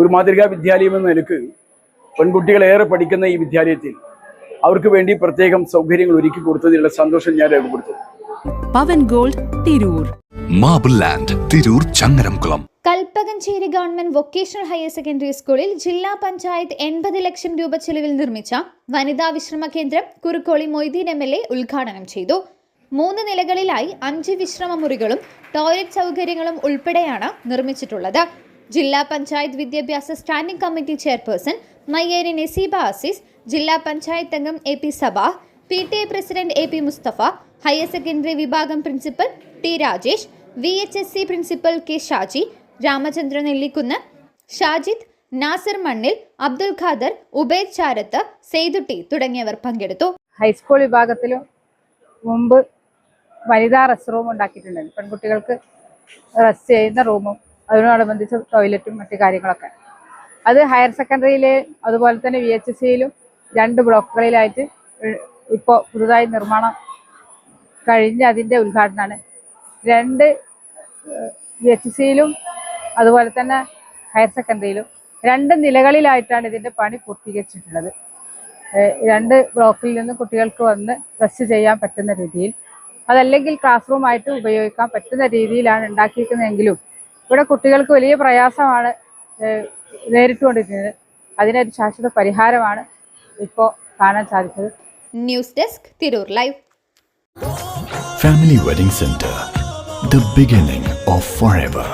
ഒരു മാതൃകാ വിദ്യാലയം എന്ന നിലയ്ക്ക് പെൺകുട്ടികളേറെ പഠിക്കുന്ന ഈ വിദ്യാലയത്തിൽ അവർക്ക് വേണ്ടി പ്രത്യേകം സൗകര്യങ്ങൾ ഒരുക്കി കൊടുത്തതിലുള്ള സന്തോഷം ഞാൻ രേഖപ്പെടുത്തുന്നു. Pavan gold Tirur. Marble land Tirur Changaramkulam. Kalpakanchery government vocational higher secondary സ്കൂളിൽ ജില്ലാ പഞ്ചായത്ത് എൺപത് ലക്ഷം രൂപ ചെലവിൽ നിർമ്മിച്ച വനിതാ വിശ്രമ കേന്ദ്രം Kurukkoli Moideen M L A ഉദ്ഘാടനം ചെയ്തു. മൂന്ന് നിലകളിലായി അഞ്ച് വിശ്രമ മുറികളും ടോയ്ലറ്റ് സൗകര്യങ്ങളും ഉൾപ്പെടെയാണ് നിർമ്മിച്ചിട്ടുള്ളത്. ജില്ലാ പഞ്ചായത്ത് വിദ്യാഭ്യാസ standing committee chairperson Mayyeri Naseeba Azeez ജില്ലാ പഞ്ചായത്ത് അംഗം A P Saba P T A president A P Musthafa higher secondary വിഭാഗം principal T Rajesh V H S C principal K Shaji Ramachandran Nellikunnu Shajid Nasir Mannil Abdul Khader Ubaid ചാരത്ത് സെയ്തുട്ടി തുടങ്ങിയവർ പങ്കെടുത്തു. High school വിഭാഗത്തിലും മുമ്പ് വനിതാ rest room ഉണ്ടാക്കിയിട്ടുണ്ട്. പെൺകുട്ടികൾക്ക് rest ചെയ്യുന്ന റൂമും അതിനോടനുബന്ധിച്ച് ടോയ്ലറ്റും മറ്റു കാര്യങ്ങളൊക്കെ. അത് ഹയർ സെക്കൻഡറിയിലെ അതുപോലെ തന്നെ വി എച്ച് സിയിലും രണ്ട് ബ്ലോക്കുകളിലായിട്ട് ഇപ്പോൾ പുതുതായി നിർമ്മാണം കഴിഞ്ഞ് അതിന്റെ ഉദ്ഘാടനമാണ് രണ്ട് വി എച്ച് സിയിലും അതുപോലെ തന്നെ ഹയർ സെക്കൻഡറിയിലും രണ്ട് നിലകളിലായിട്ടാണ് ഇതിന്റെ പണി പൂർത്തീകരിച്ചിട്ടുള്ളത്. രണ്ട് ബ്ലോക്കിൽ നിന്ന് കുട്ടികൾക്ക് വന്ന് റെസ്റ്റ് ചെയ്യാൻ പറ്റുന്ന രീതിയിൽ അതല്ലെങ്കിൽ ക്ലാസ് റൂമായിട്ട് ഉപയോഗിക്കാൻ പറ്റുന്ന രീതിയിലാണ് ഉണ്ടാക്കിയിരിക്കുന്നതെങ്കിലും ഇവിടെ കുട്ടികൾക്ക് വലിയ പ്രയാസമാണ് നേരിട്ടുകൊണ്ടിരിക്കുന്നത്. അതിനൊരു ശാശ്വത പരിഹാരമാണ് ഇപ്പോൾ കാണാൻ സാധിച്ചത്. News desk Tirur live. Family wedding centre the beginning of forever ever